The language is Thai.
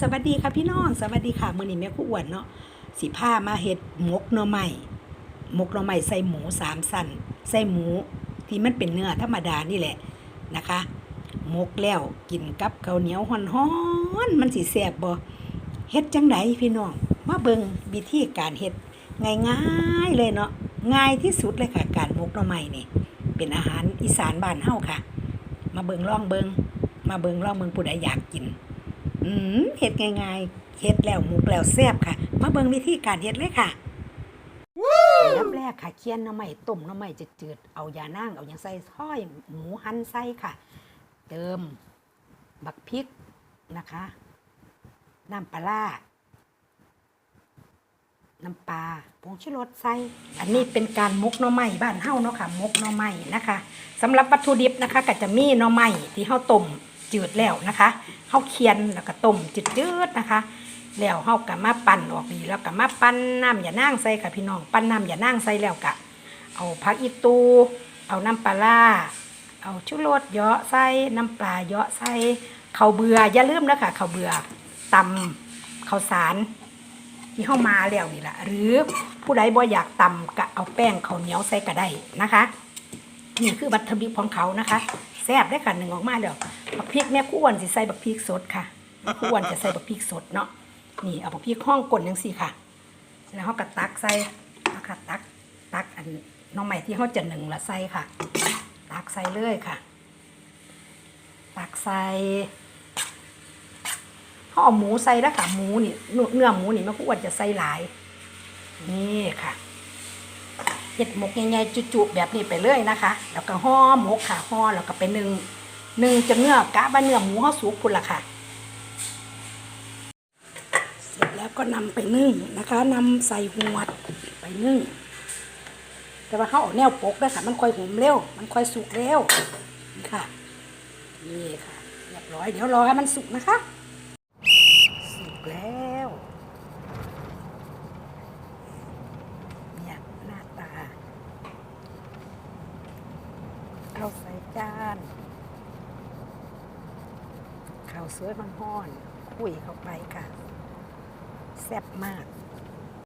สวัสดีค่ะพี่น้องสวัสดีค่ะมื้อนี้แม่ครูอ้วนเนาะสิพามาเฮ็ดหมกหน่อไม้หมกหน่อไม้ใส่หมูสามสั้นใส่หมูที่มันเป็นเนื้อธรรมดานี่แหละนะคะหมกแล้วกินกับข้าวเหนียวฮ้อนๆมันสิแซ่บบ่เฮ็ดจังไดพี่น้องมาเบิ่งวิธีการเฮ็ดง่ายๆเลยเนาะง่ายที่สุดเลยค่ะการหมกหน่อไม้นี่เป็นอาหารอีสานบ้านเฮาค่ะ มาเบิ่งลองเบิ่งมาเบิ่งลองเบิ่งผู้ใดอยากกิน อืมเฮ็ดง่ายๆเฮ็ดแล้วหมุกแล้วแซ่บค่ะ มาเบิ่งวิธีการเฮ็ดเลยค่ะอันดับแรกค่ะเคี่ยนหน้ำไม้ต้มหน้ำไม้จืดๆเอายานางเอาหยังใส่ถ้อยหมูหั่นใส่ค่ะ เติม บักพริกนะคะ น้ำปลาร้าน้ำปลาผงชูรสใส่อันนี้เป็นการมกหน่อไม้บ้านเฮาเนาะค่ะมกหน่อไม้นะคะสำหรับวัตถุดิบนะคะก็จะมีหน่อไม้ที่เฮาต้ม จืดแล้วนะคะเฮาเคียนแล้วก็ต้มจืดๆนะคะ แล้วเฮาก็มาปั่นออกดีแล้วก็มาปั่นน้ำอย่านางใส่ค่ะพี่น้องปั่นน้ำอย่านางใส่แล้วก็เอาผักอีตู เอาน้ำปลาร้าเอาชูรสเยาะใส่น้ำปลาเยาะใส่ข้าวเบื่ออย่าลืมนะคะข้าวเบื่อตำข้าวสารที่เข้ามาแล้วนี่แหละหรือผู้ใดบ่อยากตำก็เอาแป้งข้าวเหนียวใส่ก็ได้นะคะนี่คือวัตถุดิบของเขานะคะแซ่บได้ค่ะหนึ่งออกมาแล้ว บักพริกแม่กู้วนสิใส่บักพริกสดค่ะแม่กู้วนจะใส่บักพริกสดเนาะนี่เอาบักพริกห้องกลนยังสี่ค่ะ แล้วเขาก็ตักใส่นะคะตักตักอันน้องใหม่ที่เขาจะหนึ่งละใส่ค่ะ ตักใส่เลยค่ะ ตักใส่เขาเอาหมูใส่แล้วค่ะหมูนี่เนื้อหมูนี่แม่ครูอ้วนจะใส่หลาย นี่ค่ะเห็ดหมกใหญ่ๆจุๆแบบนี้ไปเลยนะคะ แล้วก็ห่อหมกค่ะห่อแล้วก็ไปนึ่ง หนึ่งจนเนื้อกะว่าเนื้อหมูเขาสุกพุ่นละค่ะ เสร็จแล้วก็นำไปนึ่งนะคะนำใส่หวดไปนึ่ง แต่ว่าเขาเอาแนวปกด้วยค่ะ มันค่อยหุมเร็ว มันค่อยสุกเร็วนี่ค่ะนี่ค่ะเรียบร้อยเดี๋ยวรอให้มันสุกนะคะ สุกแล้วเนี่ยหน้าตาเอาใส่จาน ข้าวสวยมันห้อนๆคุยเข้าไปค่ะ แซ่บมาก